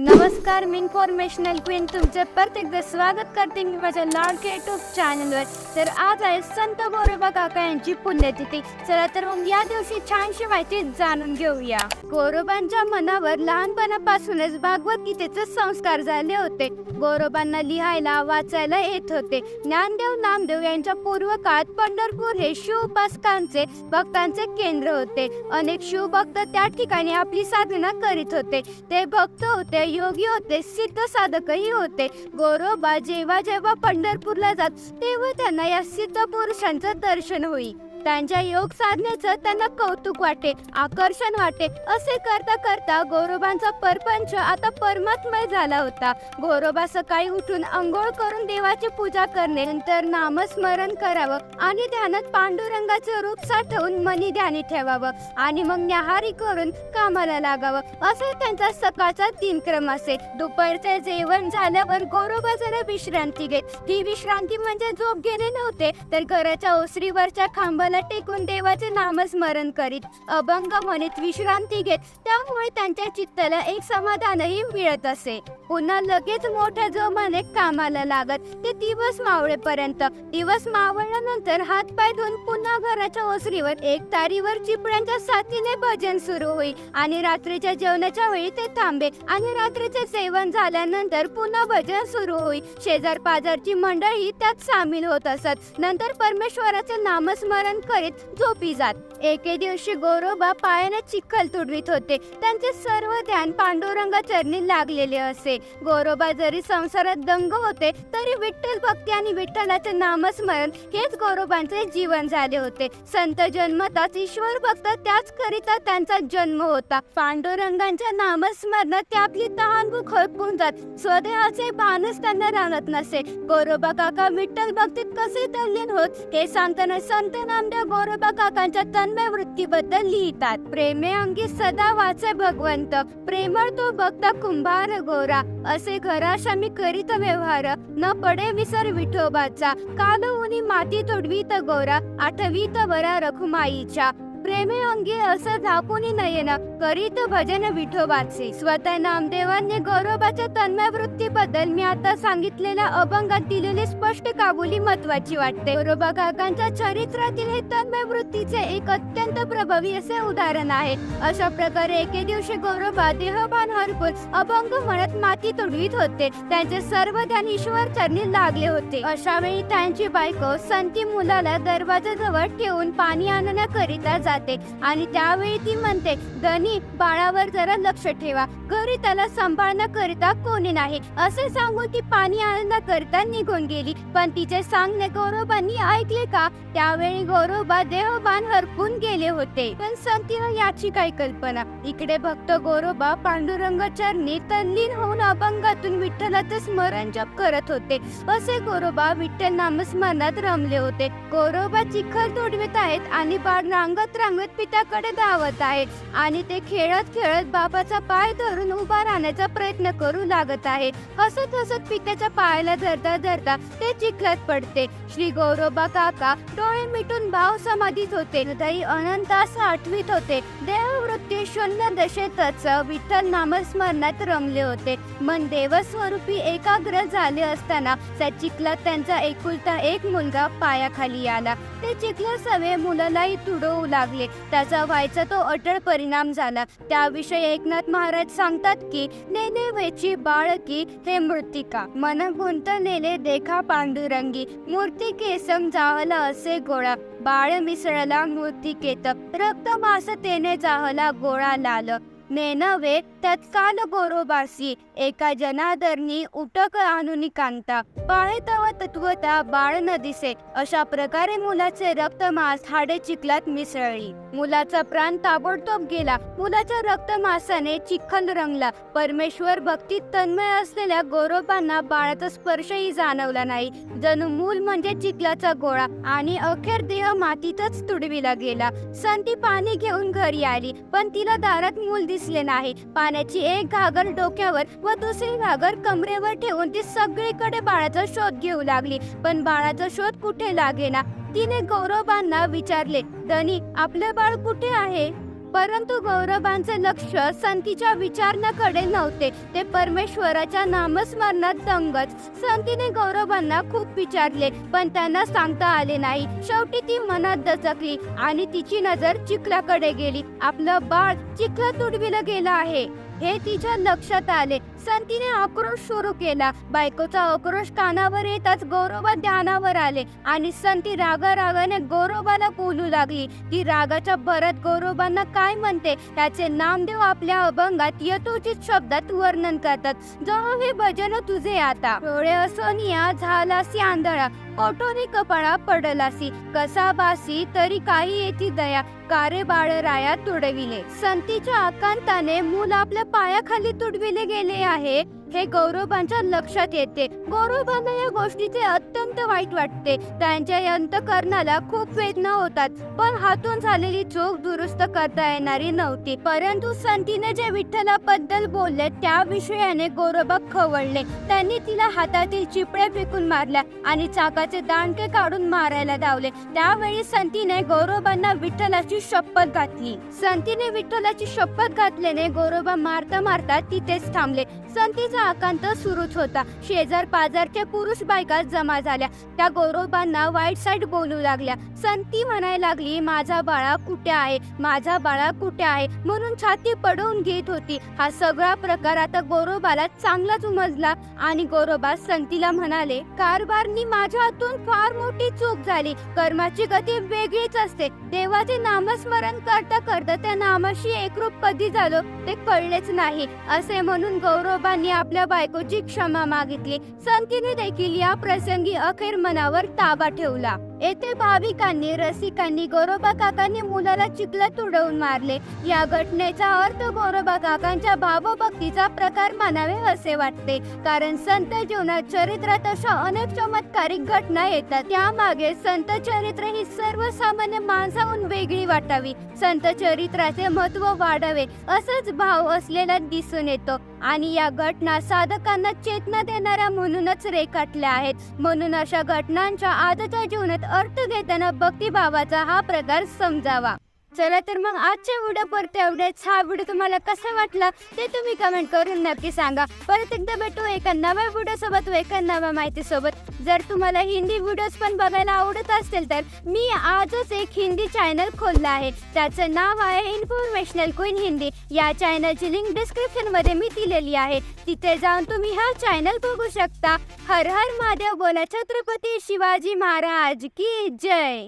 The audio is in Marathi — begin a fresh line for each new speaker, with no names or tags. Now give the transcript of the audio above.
No. नमस्कार मी इन्फॉर्मेशनल क्वीन तुमचे प्रत्येकदा स्वागत करते मी माझ्या लाडके युट्यूब चॅनलवर तर आज आहे संत गोरोबा काका यांची पुण्यतिथी. चला तर मग या दिवशी छानशी माहिती जाणून घेऊया. गोरोबांच्या मनावर लहानपणापासूनच भागवत गीतेचे संस्कार झाले होते. गोरोबांना लिहायला वाचायला येत होते. ज्ञानदेव नामदेव यांच्या पूर्व काळात पंढरपूर हे शिवोपासकांचे भक्तांचे केंद्र होते. अनेक शिवभक्त त्या ठिकाणी आपली साधना करीत होते. ते भक्त होते योगी होते सिद्ध साधकही होते. गोरोबा जेव्हा जेव्हा पंढरपूरला जात तेव्हा त्यांना या सिद्ध पुरुषांचं दर्शन होईल त्यांच्या योग साधनेचं त्यांना कौतुक वाटे आकर्षण वाटे. असे करता करता गोरोबांचा परपंच आता परमात्मय झाला होता. गोरोबा सकाळी उठून अंघोळ करून देवाची पूजा करणे नंतर नामस्मरण करावं आणि ध्यानात पांडुरंगाचं रूप साठवून मनी ध्यानी ठेवावं आणि मग न्याहारी करून कामाला लागावं. असे त्यांचा सकाळचा दिनक्रम असे. दुपारचे जेवण झाल्यावर गोरोबा जरा विश्रांती घेत. ती विश्रांती म्हणजे झोप गेले नव्हते तर घराच्या ओसरीवरच्या खांबाला टेकून देवाचे नामस्मरण करीत अभंग म्हणत विश्रांती घेत त्यामुळे त्यांच्या चित्ताला एक समाधानही मिळत असे. पुन्हा लगेच मोठ्या जोमाने कामाला लागत ते दिवस मावळेपर्यंत. दिवस मावळल्यानंतर हात पाय धुवून पुन्हा घराच्या ओसरीवर एक तारीवर चिपळ्यांच्या साथीने भजन सुरू होईल आणि रात्रीच्या जेवणाच्या वेळी ते थांबे आणि रात्रीचे सेवन झाल्यानंतर पुन्हा भजन सुरू होईल. शेजार पाजारची मंडळी त्यात सामील होत असत. नंतर परमेश्वराचे नामस्मरण करीत झोपी जात. एके दिवशी गोरोबा पायाने चिखल तुडवीत होते. त्यांचे सर्व ध्यान पांडुरंगा चरणी लागलेले असे. गोरोबा जरी संसारात दंग होते तरी विठ्ठल भक्ती आणि विठ्ठलाचे नामस्मरण हेच गोरोबांचे जीवन झाले होते. संत जन्मताच ईश्वर भक्त त्याच करिता त्यांचा जन्म होता. पांडुरंगांच्या नामस्मरणात ते आपली तहान खळपून जात. स्वदेहाचे भानच त्यांना राहत नसे. गोरोबा काका विठ्ठल भक्तीत कसे तल्लीन होत हे सांगताना संत नाम नामदेव गोरोबा काकांच्या तन्मय वृत्तीबद्दल लिहितात. प्रेमे अंगी सदा वाचे भगवंत. प्रेमळ तो बघता कुंभार गोरा. असे घराशा मी करीत व्यवहार. न पडे विसर विठोबाचा. काल उनी माती तोडवीत गोरा. आठवीत बरा रखुमाईच्या. प्रेमे अंगी असं झाकून नयन. करीत भजन विठोबाचे. स्वतः नामदेवांनी गोरोबाच्या तन्मय वृत्तीबद्दल मी आता सांगितलेल्या अभंगात दिलेली स्पष्ट काबुली महत्वाची वाटते. गौरोबा काकांच्या चरित्रातील हे तन्मय वृत्तीचे एक अत्यंत प्रभावी असे उदाहरण आहे. अशा प्रकारे एके दिवशी गोरोबा देहभान हरपून अभंग म्हणत माती तुडवीत होते. त्यांचे सर्व ध्यान ईश्वर चरणी लागले होते. अशा वेळी त्यांची बायको संती मुलाला दरवाजाजवळ ठेवून पाणी आणण्याकरिता जाते आणि त्यावेळी ती म्हणते धनी बाळावर जरा लक्ष ठेवा. घरी त्याला सांभाळण्याकरिता कोणी नाही. असे सांगून ती पाणी आणण्याकरिता निघून गेली. पण तिचे सांगणे गौरवांनी ऐकले का? त्यावेळी गौरवबा देहबान हरपून गेले होते. पण संतीला याची काय कल्पना. इकडे भक्त गौरवबा पांडुरंग चरणी तल्लीन होऊन अभंगातून विठ्ठलाचे स्मरण जप करत होते. असे गौरवबा विठ्ठल नामस्मरणात रमले होते. गौरवबा चिखल तोडवीत आहेत आणि बाळ रांगत रांगत पित्याकडे धावत आहेत. आणि ते खेळत खेळत बाबाचा पाय धरून उभा राहण्याचा प्रयत्न करू लागत आहे. हसत हसत पित्याच्या पायाला धरता धरता ते चिखलात पडते. श्री गौरोबा काका डोळे मिटून भाव समाधीत होते. हृदयी अनंत असं आठवीत होते. देहवृत्ती शून्य दशेतच विठ्ठल नामस्मरणात रमले होते. मन देवस्वरूपी एकाग्र झाले असताना त्या चिखलात त्यांचा एकुलता एक मुलगा पायाखाली आला. ते चिखला सवे मुलालाही तुडवू लागले. त्याचा व्हायचा तो अटळ परिणाम झाला. त्याविषयी एकनाथ महाराज सांगतात की नेनेवेची बाळकी हे मृतिका. मन गुंतलेले देखा पांडुरंगी मूर्तिके समजावला जाहला असे गोळा. बाळ मिसळला मूर्तिकेत रक्त मास तेने जाहला गोळा लाल. नेनवे तत्काल गोरोबासी एका जनादरनी उटक आणून कांता. पाळे तव तत्वता बाळ न दिसे अशा प्रकारे मुलाचे रक्तमास हाडे चिखलात मिसळली. मुलाचा प्राण ताबडतोब गेला. मुलाच्या रक्तमासाने चिखल रंगला. परमेश्वर भक्तीत तन्मय असलेल्या गोरोबांना बाळाचा स्पर्शही जाणवला नाही. जणू मूल म्हणजे चिखलाचा गोळा आणि अखेर देह मातीतच तुडविला गेला. संती पाणी घेऊन घरी आली पण तिला दारात मूल दिसले नाही. पाण्याची एक घागर डोक्यावर व दुसरी घागर कमरेवर ठेवून ती सगळीकडे बाळाचा शोध घेऊ लागली. पण बाळाचा शोध कुठे लागेना? तिने गौरवांना विचारले धनी आपले बाळ कुठे आहे? परंतु गौरवांचे लक्ष संतीच्या विचारण्याकडे नव्हते. ते परमेश्वराच्या नामस्मरणात दंगत. संतीने गौरवांना खूप विचारले पण त्यांना सांगता आले नाही. शेवटी ती मनात दचकली आणि तिची नजर चिखलाकडे गेली. आपलं बाळ चिखलात तुडविलं गेलं आहे. हे तिच्या लक्षात आले. संतीने आक्रोश सुरू केला. बायकोचा आक्रोश कानावर येताच गौरवा ध्यानावर आले आणि संती रागा रागाने गौरवाला बोलू लागली. ती रागाच्या भरत गौरवांना काय म्हणते? त्याचे नामदेव आपल्या अभंगात यथोचित शब्दात वर्णन करतात. जो हे भजन तुझे आता. डोळे असोनिया झालासी आंधळा. ओठोनी कपाळा पडलासी कसा बासी तरी काही येती दया. कारे बाळ राया तुडविले. संतीच्या आकांताने मूल आपल्या पायाखाली तुडविले गेले आहे. हे गौरवांच्या लक्षात येते. गौरवांना या गोष्टीचे अत्यंत वाईट वाटते. त्यांच्या अंतकरणाला खूप वेदना होतात. पण हातून झालेली चूक दुरुस्त करता येणारी नव्हती. परंतु संतीने जे विठ्ठलाबद्दल बोलले त्या विषयाने गौरबा खवळले. त्यांनी तिला हातातील चिपळे फेकून मारल्या आणि चाकाचे दांडके काढून मारायला धावले त्यावेळी संतीने गौरवांना विठ्ठलाची शपथ घातली. संतीने विठ्ठलाची शपथ घातल्याने गौरबा मारता मारता तिथेच थांबले. संतीचा आकांत सुरूच होता. शेजार पाजारच्या पुरुष बायका जमा झाल्या. त्या गौरवांना वाईट साईड बोलू लागल्या. संती म्हणायला लागली माझा बाळा कुठे आहे? माझा बाळा कुठे आहे? म्हणून छाती पडवून घेत होती. हा सगळा प्रकार आता गौरवाला चांगलाच उमजला आणि गौरबा संतीला म्हणाले कारभारनी माझ्या हातून फार मोठी चूक झाली. कर्माची गती वेगळीच असते. देवाचे नामस्मरण करता करता त्या नामाशी एकरूप कधी झालो ते कळलेच नाही. असे म्हणून गौरवांनी आपल्या बायकोची क्षमा मागितली. संतीने देखील या प्रसंगी अखेर मनावर ताबा ठेवला. येथे भाविकांनी रसिकांनी गोरोबा काकांनी मुलाला चिखलात तुडवून मारले. या घटनेचा अर्थ गोरोबा काकांच्या भावभक्तीचा प्रकार मानावे असे वाटते. कारण संत जीवनात चरित्रात अशा अनेक चमत्कारिक घटना येतात. त्यामागे संत चरित्र ही सर्वसामान्य माणसाहून वेगळी वाटावी. संत चरित्राचे महत्त्व वाढावे असंच भाव असलेला दिसून येतो. आणि या घटना साधकांना चेतना देणाऱ्या म्हणूनच रेखाटल्या आहेत. म्हणून अशा घटनांच्या आजच्या जीवनात अर्थ घेताना भक्तिभावाचा हा प्रकार समजावा. चला तर मग आजच्या व्हिडिओ परत एवढेच. हा व्हिडिओ तुम्हाला कसा वाटला ते तुम्ही कमेंट करून नक्की सांगा. परत एकदा भेटू एका नव्या व्हिडिओसोबत व एका नव्या माहितीसोबत. जर तुम्हाला हिंदी व्हिडिओज पण बघायला आवडत असतील तर मी आजच एक हिंदी चॅनल खोलला आहे. त्याचं नाव आहे इन्फॉर्मेशनल क्वीन हिंदी या चॅनलची लिंक डिस्क्रिप्शनमध्ये मी दिलेली आहे. तिथे जाऊन तुम्ही हा चॅनल बघू शकता. हर हर महादेव बोला छत्रपती शिवाजी महाराज की जय.